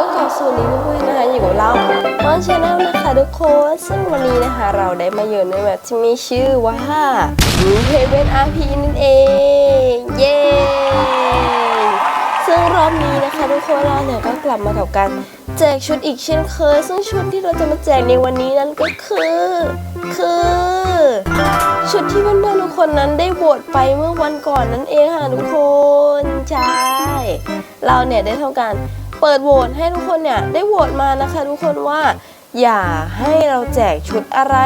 ก็กลับสู่นี้เพื่อนะคะอยู่กับเรามอนชาแนลนะคะทุกคนซึ่งวันนี้นะคะเราได้มาอยู่ในแบบที่มีชื่อว่าเฮเวนอาร์พีนั่นเอง เย้ซึ่งรอบนี้นะคะทุกคนเราเนี่ยก็กลับมากับการแจกชุดอีกเช่นเคย ซึ่งชุดที่เราจะมาแจกในวันนี้นั้นก็คือ คือ ชุดที่เพื่อนๆทุกคนนั้นได้โหวตไปเมื่อวันก่อนนั่นเองค่ะทุกคนใช่เราเนี่ยได้ทำการ เปิดโหวตให้ทุกคนเนี่ยได้โหวตมานะคะ ทุกคนว่า อย่าให้เราแจกชุดอะไร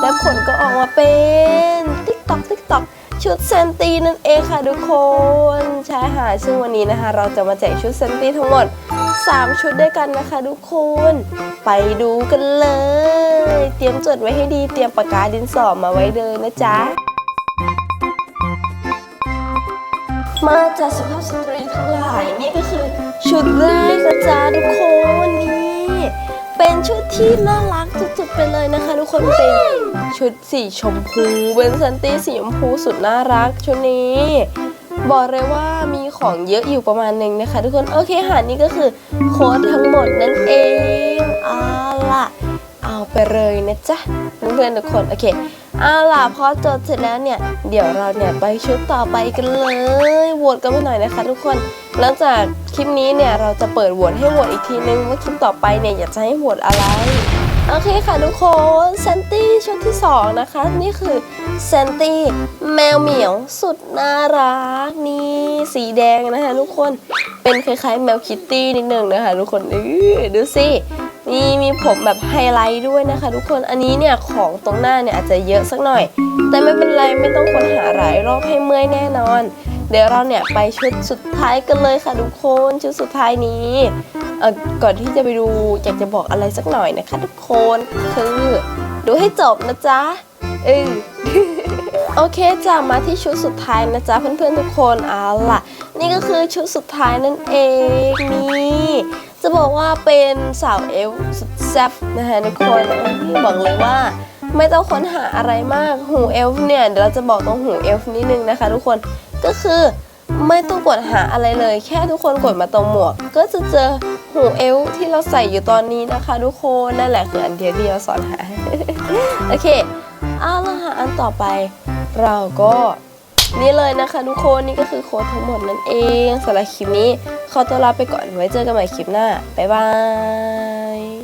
และผลก็ออกมาเป็นติ๊กตอกติ๊กตอกชุดเซนตีนั่นเองค่ะทุกคนใช่ค่ะซึ่งวันนี้นะคะ เราจะมาแจกชุดเซนตีทั้งหมด 3 ชุดด้วยกันนะคะ ทุกคนไปดูกันเลย เตรียมจดไว้ให้ดีเตรียมปากกาดินสอมาไว้เลยนะจ๊ะมาจากสุภาพสตรีทั้งหลาย ชุดที่น่ารักสุดๆไปเลยนะคะ ทุกคนเป็นชุดสีชมพูเป็นซันตี้สีชมพูสุดน่ารักชุดนี้บอกเลยว่ามีของเยอะอยู่ประมาณหนึ่งนะคะ ทุกคนโอเคค่ะนี่ก็คือโค้ดทั้งหมดนั่นเองเอาล่ะ เอาไปเลยนะจ๊ะเพื่อนๆทุกคนโอเคเอาล่ะพอจดเสร็จแล้วเนี่ย เดี๋ยวเราเนี่ยไปชุดต่อไปกันเลยโหวตกันไปหน่อยนะคะ ทุกคนหลังจาก คลิปนี้เนี่ยเราจะเปิดโหวตให้โหวตอีกทีนึงว่าคลิปต่อไปเนี่ยอยากจะให้โหวตอะไร โอเคค่ะทุกคนเซนตี้ชุดที่ 2 นะคะ นี่คือเซนตี้แมวเหมียวสุดน่ารักนี่สีแดงนะคะทุกคนเป็นคล้ายๆ แมวคิตตี้นิดนึงนะคะทุกคนอื้อดูสินี่มีผมแบบไฮไลท์ด้วยนะคะ ทุกคนอันนี้เนี่ยของตรงหน้าเนี่ยอาจจะเยอะสักหน่อย แต่ไม่เป็นไรไม่ต้องค้นหาหลายรอบให้เมื่อยแน่นอน เดี๋ยวเราเนี่ยไปชุดสุดท้ายกันเลยค่ะทุกคนชุดสุดท้ายนี้เออก่อนที่จะไปดูอยากจะบอกอะไรสักหน่อยนะคะทุกคนคือดูให้จบนะจ๊ะเออโอเคจ้ะมาที่ชุดสุดท้ายนะจ๊ะเพื่อนๆทุกคนเอาล่ะ นี่ก็คือชุดสุดท้ายนั่นเองนี่จะบอกว่าเป็นสาวเอลฟ์สุดแซ่บนะคะทุกคนบอกเลยว่า ไม่ต้องค้นหาอะไรมากหูเอลฟ์เนี่ยเดี๋ยวเราจะบอกตรงหูเอลฟ์นิดนึงนะคะทุกคนก็คือไม่ต้องกดหาอะไรเลย แค่ทุกคนกดมาตรงหมวก ก็จะเจอหูเอลฟ์ที่เราใส่อยู่ตอนนี้นะคะ ทุกคนนั่นแหละคืออันเดียวที่เราสอนหาโอเคเอาละค่ะอันต่อไป เราก็นี่เลยนะคะทุกคนนี่ก็คือโค้ดทั้งหมดนั่นเองสำหรับคลิปนี้ขอตัวลาไปก่อนไว้เจอกันใหม่คลิปหน้าบ๊ายบาย